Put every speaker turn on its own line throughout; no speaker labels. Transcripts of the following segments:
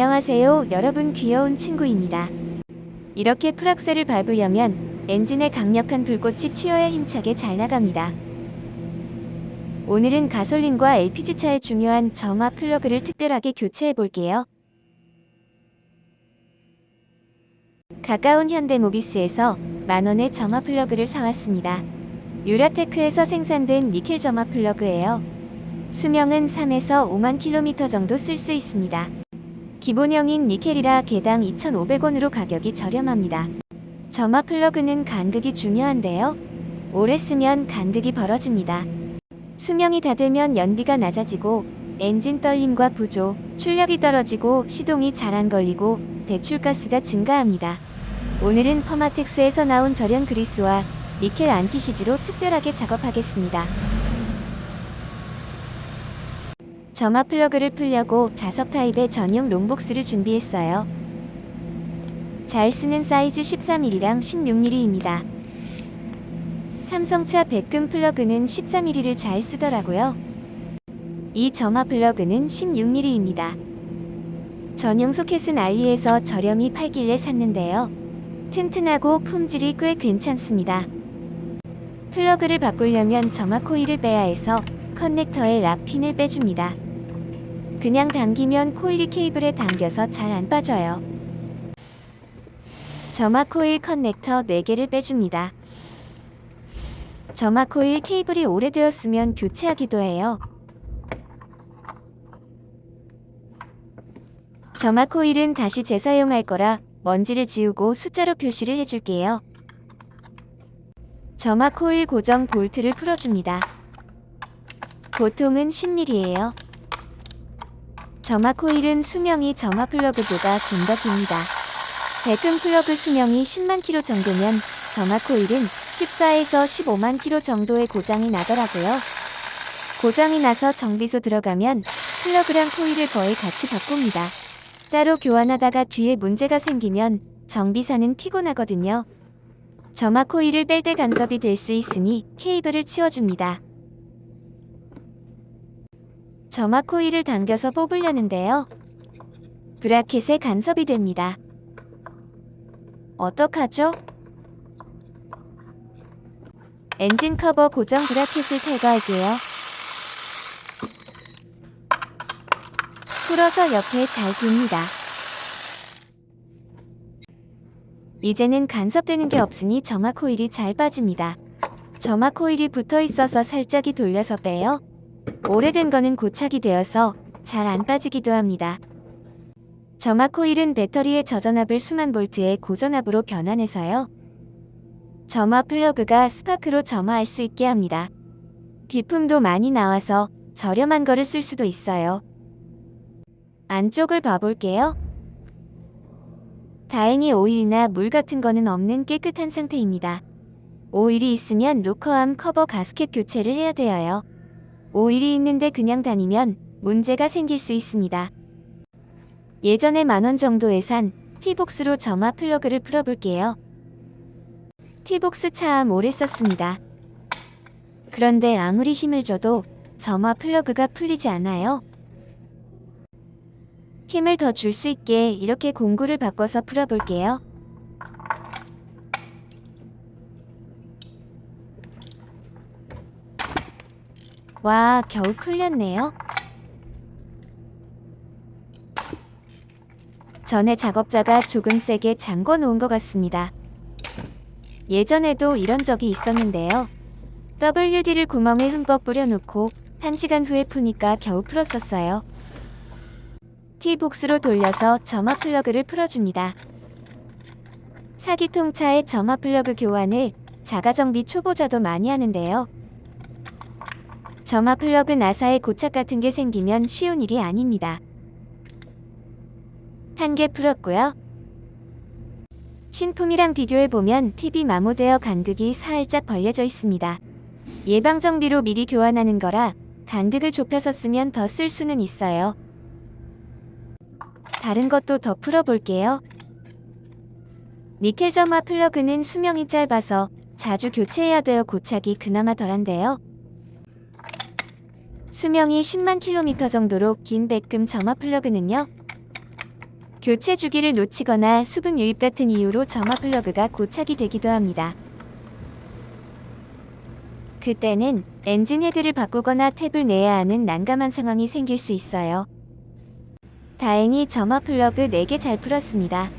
안녕하세요, 여러분 귀여운 친구입니다. 이렇게 풀악셀을 밟으려면 엔진에 강력한 불꽃이 튀어야 힘차게 잘 나갑니다. 오늘은 가솔린과 LPG차의 중요한 점화 플러그를 특별하게 교체해 볼게요. 가까운 현대모비스에서 만원의 점화 플러그를 사왔습니다. 유라테크에서 생산된 니켈 점화 플러그예요. 수명은 3에서 5만 킬로미터 정도 쓸 수 있습니다. 기본형인 니켈이라 개당 2,500원으로 가격이 저렴합니다. 점화 플러그는 간극이 중요한데요. 오래 쓰면 간극이 벌어집니다. 수명이 다 되면 연비가 낮아지고 엔진 떨림과 부조, 출력이 떨어지고 시동이 잘 안 걸리고 배출가스가 증가합니다. 오늘은 퍼마텍스에서 나온 절연 그리스와 니켈 안티시즈로 특별하게 작업하겠습니다. 점화 플러그를 풀려고 자석 타입의 전용 롱복스를 준비했어요. 잘 쓰는 사이즈 13mm랑 16mm입니다. 삼성차 백금 플러그는 14mm를 잘 쓰더라고요. 이 점화 플러그는 16mm입니다. 전용 소켓은 알리에서 저렴이 팔길래 샀는데요. 튼튼하고 품질이 꽤 괜찮습니다. 플러그를 바꾸려면 점화 코일을 빼야 해서 커넥터에 락핀을 빼줍니다. 그냥 당기면 코일이 케이블에 당겨서 잘 안 빠져요. 점화 코일 커넥터 4개를 빼줍니다. 점화 코일 케이블이 오래되었으면 교체하기도 해요. 점화 코일은 다시 재사용할 거라 먼지를 지우고 숫자로 표시를 해줄게요. 점화 코일 고정 볼트를 풀어줍니다. 보통은 10mm예요. 점화 코일은 수명이 점화 플러그보다 좀 더 깁니다. 백금 플러그 수명이 10만 킬로 정도면 점화 코일은 14에서 15만 킬로 정도의 고장이 나더라고요. 고장이 나서 정비소 들어가면 플러그랑 코일을 거의 같이 바꿉니다. 따로 교환하다가 뒤에 문제가 생기면 정비사는 피곤하거든요. 점화 코일을 뺄 때 간섭이 될 수 있으니 케이블을 치워줍니다. 점화 코일을 당겨서 뽑으려는데요. 브라켓에 간섭이 됩니다. 어떡하죠? 엔진 커버 고정 브라켓을 탈거할게요. 풀어서 옆에 잘 둡니다. 이제는 간섭되는 게 없으니 점화 코일이 잘 빠집니다. 점화 코일이 붙어 있어서 살짝이 돌려서 빼요. 오래된 거는 고착이 되어서 잘 안 빠지기도 합니다. 점화 코일은 배터리의 저전압을 수만 볼트의 고전압으로 변환해서요. 점화 플러그가 스파크로 점화할 수 있게 합니다. 비품도 많이 나와서 저렴한 거를 쓸 수도 있어요. 안쪽을 봐볼게요. 다행히 오일이나 물 같은 거는 없는 깨끗한 상태입니다. 오일이 있으면 로커암 커버 가스켓 교체를 해야 되어요. 오일이 있는데 그냥 다니면 문제가 생길 수 있습니다. 예전에 만원 정도에 산 티복스로 점화 플러그를 풀어볼게요. 티복스 참 오래 썼습니다. 그런데 아무리 힘을 줘도 점화 플러그가 풀리지 않아요. 힘을 더 줄 수 있게 이렇게 공구를 바꿔서 풀어볼게요. 와, 겨우 풀렸네요. 전에 작업자가 조금 세게 잠궈 놓은 것 같습니다. 예전에도 이런 적이 있었는데요. WD를 구멍에 흠뻑 뿌려놓고 1시간 후에 푸니까 겨우 풀었었어요. T복스로 돌려서 점화 플러그를 풀어줍니다. 사기통차의 점화 플러그 교환을 자가정비 초보자도 많이 하는데요. 점화 플러그 나사에 고착 같은 게 생기면 쉬운 일이 아닙니다. 한 개 풀었고요. 신품이랑 비교해보면 팁이 마모되어 간극이 살짝 벌려져 있습니다. 예방정비로 미리 교환하는 거라 간극을 좁혀서 쓰면 더 쓸 수는 있어요. 다른 것도 더 풀어볼게요. 니켈 점화 플러그는 수명이 짧아서 자주 교체해야 되어 고착이 그나마 덜한데요. 수명이 10만 킬로미터 정도로 긴 백금 점화 플러그는요. 교체 주기를 놓치거나 수분 유입 같은 이유로 점화 플러그가 고착이 되기도 합니다. 그때는 엔진 헤드를 바꾸거나 탭을 내야 하는 난감한 상황이 생길 수 있어요. 다행히 점화 플러그 4개 잘 풀었습니다.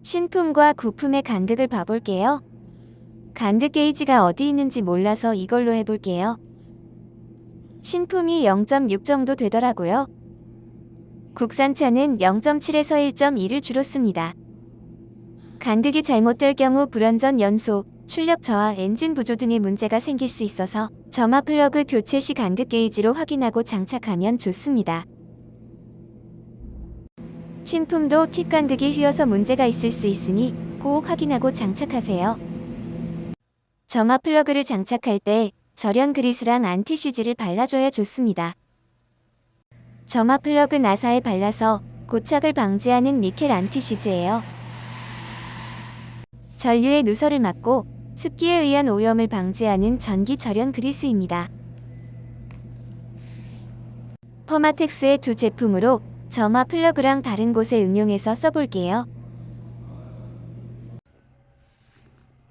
신품과 구품의 간극을 봐볼게요. 간극 게이지가 어디 있는지 몰라서 이걸로 해볼게요. 신품이 0.6 정도 되더라고요. 국산차는 0.7에서 1.2를 주로 씁니다. 간극이 잘못될 경우 불완전 연소, 출력 저하, 엔진 부조 등의 문제가 생길 수 있어서 점화 플러그 교체 시 간극 게이지로 확인하고 장착하면 좋습니다. 신품도 팁 간극이 휘어서 문제가 있을 수 있으니 꼭 확인하고 장착하세요. 점화 플러그를 장착할 때 절연 그리스랑 안티시즈를 발라줘야 좋습니다. 점화 플러그 나사에 발라서 고착을 방지하는 니켈 안티시즈예요. 전류의 누설을 막고 습기에 의한 오염을 방지하는 전기 절연 그리스입니다. 퍼마텍스의 두 제품으로 점화 플러그랑 다른 곳에 응용해서 써볼게요.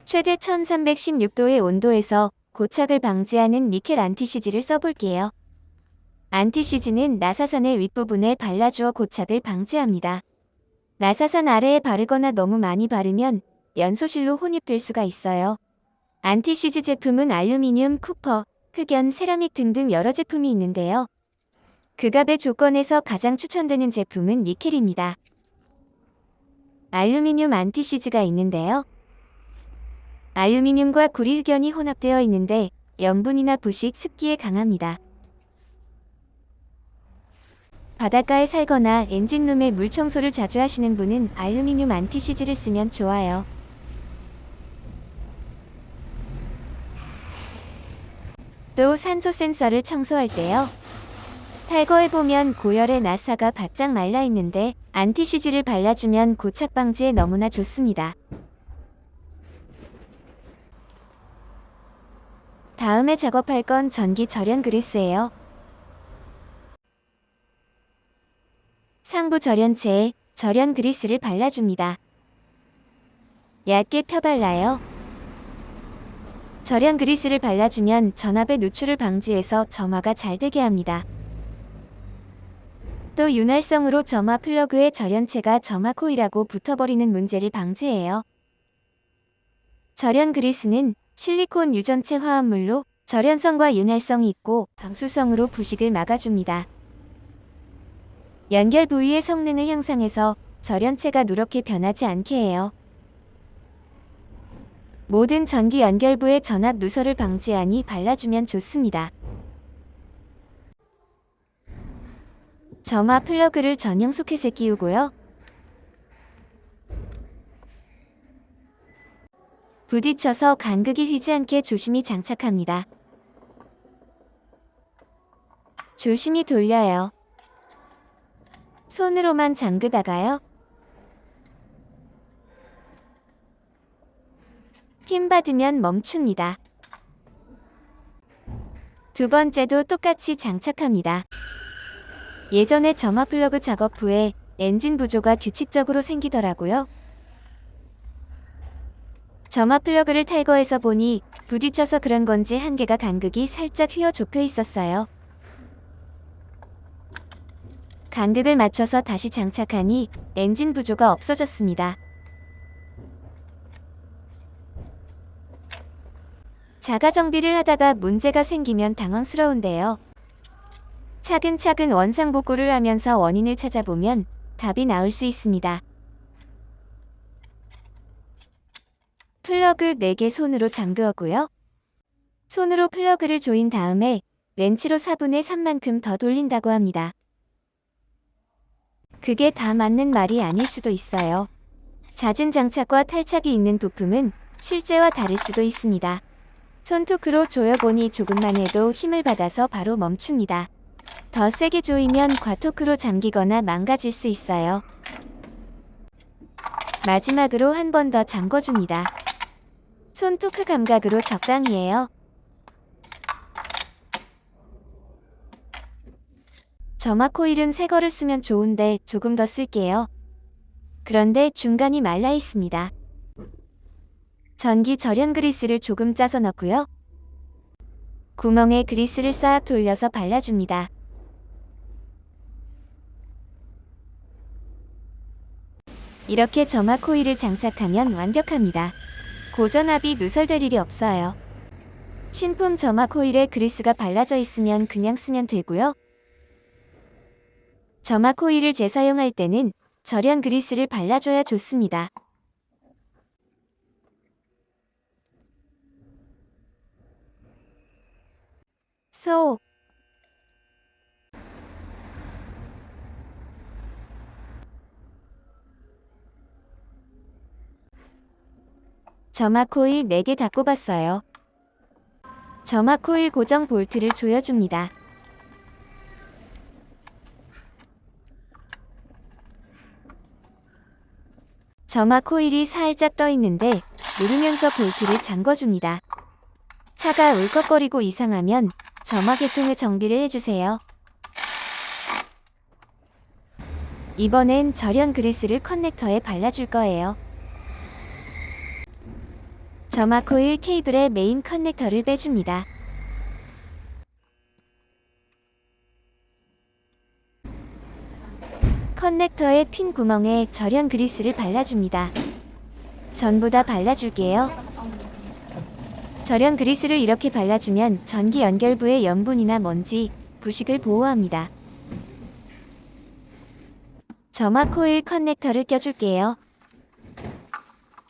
최대 1316도의 온도에서 고착을 방지하는 니켈 안티시즈를 써볼게요. 안티시즈는 나사선의 윗부분에 발라주어 고착을 방지합니다. 나사선 아래에 바르거나 너무 많이 바르면 연소실로 혼입될 수가 있어요. 안티시즈 제품은 알루미늄, 쿠퍼, 흑연, 세라믹 등등 여러 제품이 있는데요. 극압의 조건에서 가장 추천되는 제품은 니켈입니다. 알루미늄 안티시즈가 있는데요. 알루미늄과 구리 흑연이 혼합되어 있는데 염분이나 부식, 습기에 강합니다. 바닷가에 살거나 엔진룸에 물 청소를 자주 하시는 분은 알루미늄 안티시즈를 쓰면 좋아요. 또 산소 센서를 청소할 때요. 탈거해 보면 고열의 나사가 바짝 말라 있는데 안티시즈를 발라주면 고착 방지에 너무나 좋습니다. 다음에 작업할 건 전기 절연 그리스예요. 상부 절연체에 절연 그리스를 발라줍니다. 얇게 펴발라요. 절연 그리스를 발라주면 전압의 누출을 방지해서 점화가 잘 되게 합니다. 또 윤활성으로 점화 플러그의 절연체가 점화 코일하고 붙어버리는 문제를 방지해요. 절연 그리스는 실리콘 유전체 화합물로 절연성과 윤활성이 있고 방수성으로 부식을 막아줍니다. 연결 부위의 성능을 향상해서 절연체가 누렇게 변하지 않게 해요. 모든 전기 연결부의 전압 누설을 방지하니 발라주면 좋습니다. 점화 플러그를 전용 소켓에 끼우고요. 부딪혀서 간극이 휘지 않게 조심히 장착합니다. 조심히 돌려요. 손으로만 잠그다가요. 힘 받으면 멈춥니다. 두 번째도 똑같이 장착합니다. 예전에 점화 플러그 작업 후에 엔진 부조가 규칙적으로 생기더라고요. 점화 플러그를 탈거해서 보니 부딪혀서 그런 건지 한 개가 간극이 살짝 휘어 좁혀 있었어요. 간극을 맞춰서 다시 장착하니 엔진 부조가 없어졌습니다. 자가 정비를 하다가 문제가 생기면 당황스러운데요. 차근차근 원상 복구를 하면서 원인을 찾아보면 답이 나올 수 있습니다. 플러그 4개 손으로 잠그었고요. 손으로 플러그를 조인 다음에 렌치로 4분의 3만큼 더 돌린다고 합니다. 그게 다 맞는 말이 아닐 수도 있어요. 잦은 장착과 탈착이 있는 부품은 실제와 다를 수도 있습니다. 손토크로 조여보니 조금만 해도 힘을 받아서 바로 멈춥니다. 더 세게 조이면 과토크로 잠기거나 망가질 수 있어요. 마지막으로 한 번 더 잠궈줍니다. 손 토크 감각으로 적당히에요. 점화 코일은 새 거를 쓰면 좋은데 조금 더 쓸게요. 그런데 중간이 말라 있습니다. 전기 절연 그리스를 조금 짜서 넣고요. 구멍에 그리스를 싹 돌려서 발라줍니다. 이렇게 점화 코일을 장착하면 완벽합니다. 고전압이 누설될 일이 없어요. 신품 점화 코일에 그리스가 발라져 있으면 그냥 쓰면 되고요. 점화 코일을 재사용할 때는 절연 그리스를 발라줘야 좋습니다. 소 점화 코일 4개 다 꼽았어요. 점화 코일 고정 볼트를 조여줍니다. 점화 코일이 살짝 떠 있는데 누르면서 볼트를 잠궈줍니다. 차가 울컥거리고 이상하면 점화 계통을 정비를 해주세요. 이번엔 절연 그리스를 커넥터에 발라줄 거예요. 점화 코일 케이블의 메인 커넥터를 빼줍니다. 커넥터의 핀 구멍에 절연 그리스를 발라줍니다. 전부 다 발라줄게요. 절연 그리스를 이렇게 발라주면 전기 연결부의 염분이나 먼지, 부식을 보호합니다. 점화 코일 커넥터를 껴줄게요.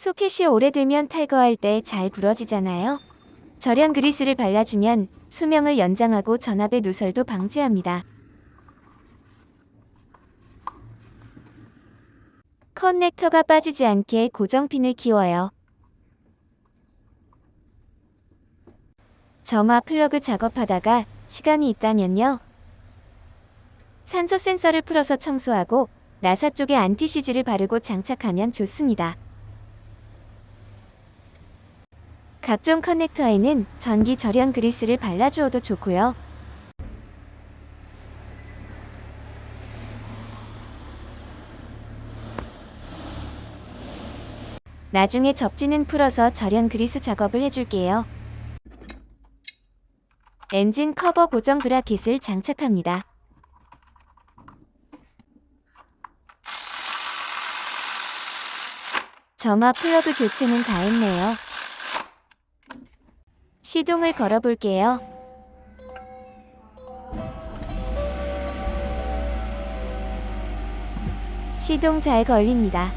소켓이 오래되면 탈거할 때 잘 부러지잖아요. 절연 그리스를 발라주면 수명을 연장하고 전압의 누설도 방지합니다. 커넥터가 빠지지 않게 고정핀을 끼워요. 점화 플러그 작업하다가 시간이 있다면요. 산소 센서를 풀어서 청소하고 나사 쪽에 안티시즈를 바르고 장착하면 좋습니다. 각종 커넥터에는 전기 절연 그리스를 발라주어도 좋고요. 나중에 접지는 풀어서 절연 그리스 작업을 해줄게요. 엔진 커버 고정 브라켓을 장착합니다. 점화 플러그 교체는 다 했네요. 시동을 걸어볼게요. 시동 잘 걸립니다.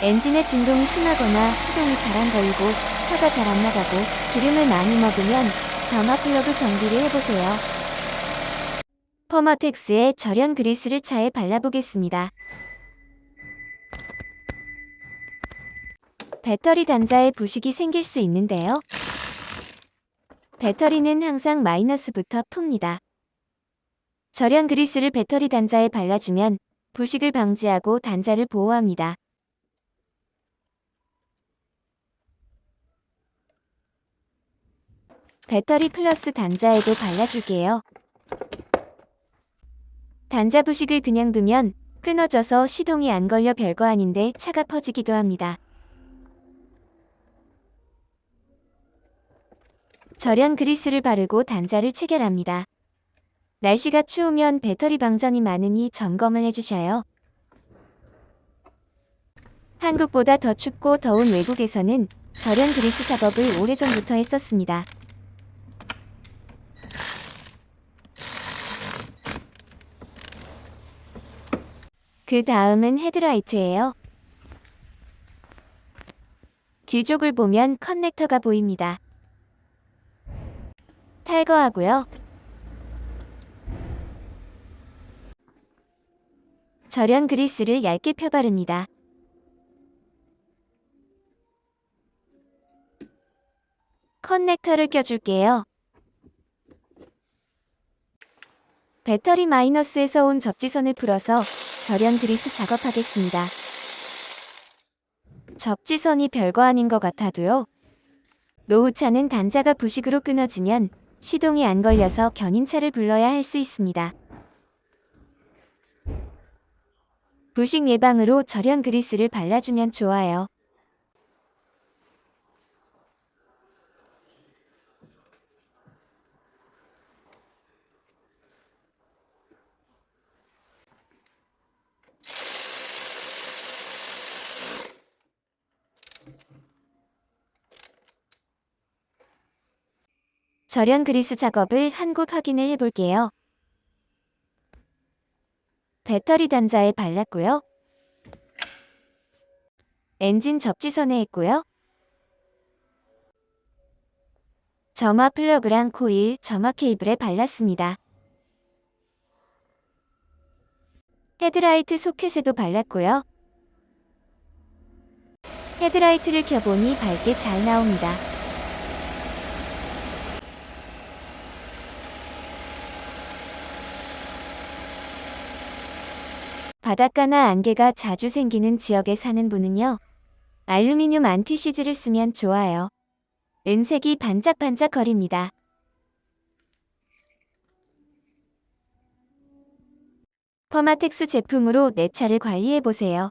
엔진의 진동이 심하거나 시동이 잘 안 걸리고 차가 잘 안 나가고 기름을 많이 먹으면 점화 플러그 정비를 해보세요. 퍼마텍스의 절연 그리스를 차에 발라보겠습니다. 배터리 단자에 부식이 생길 수 있는데요. 배터리는 항상 마이너스부터 풉니다. 절연 그리스를 배터리 단자에 발라주면 부식을 방지하고 단자를 보호합니다. 배터리 플러스 단자에도 발라줄게요. 단자 부식을 그냥 두면 끊어져서 시동이 안 걸려 별거 아닌데 차가 퍼지기도 합니다. 절연 그리스를 바르고 단자를 체결합니다. 날씨가 추우면 배터리 방전이 많으니 점검을 해주셔요. 한국보다 더 춥고 더운 외국에서는 절연 그리스 작업을 오래전부터 했었습니다. 그 다음은 헤드라이트예요. 뒤쪽을 보면 커넥터가 보입니다. 탈거하고요. 절연 그리스를 얇게 펴바릅니다. 커넥터를 껴줄게요. 배터리 마이너스에서 온 접지선을 풀어서 절연 그리스 작업하겠습니다. 접지선이 별거 아닌 것 같아도요. 노후차는 단자가 부식으로 끊어지면 시동이 안 걸려서 견인차를 불러야 할 수 있습니다. 부식 예방으로 절연 그리스를 발라주면 좋아요. 절연 그리스 작업을 한 곳 확인을 해볼게요. 배터리 단자에 발랐고요. 엔진 접지선에 했고요. 점화 플러그랑 코일, 점화 케이블에 발랐습니다. 헤드라이트 소켓에도 발랐고요. 헤드라이트를 켜보니 밝게 잘 나옵니다. 바닷가나 안개가 자주 생기는 지역에 사는 분은요. 알루미늄 안티시즈를 쓰면 좋아요. 은색이 반짝반짝 거립니다. 퍼마텍스 제품으로 내 차를 관리해 보세요.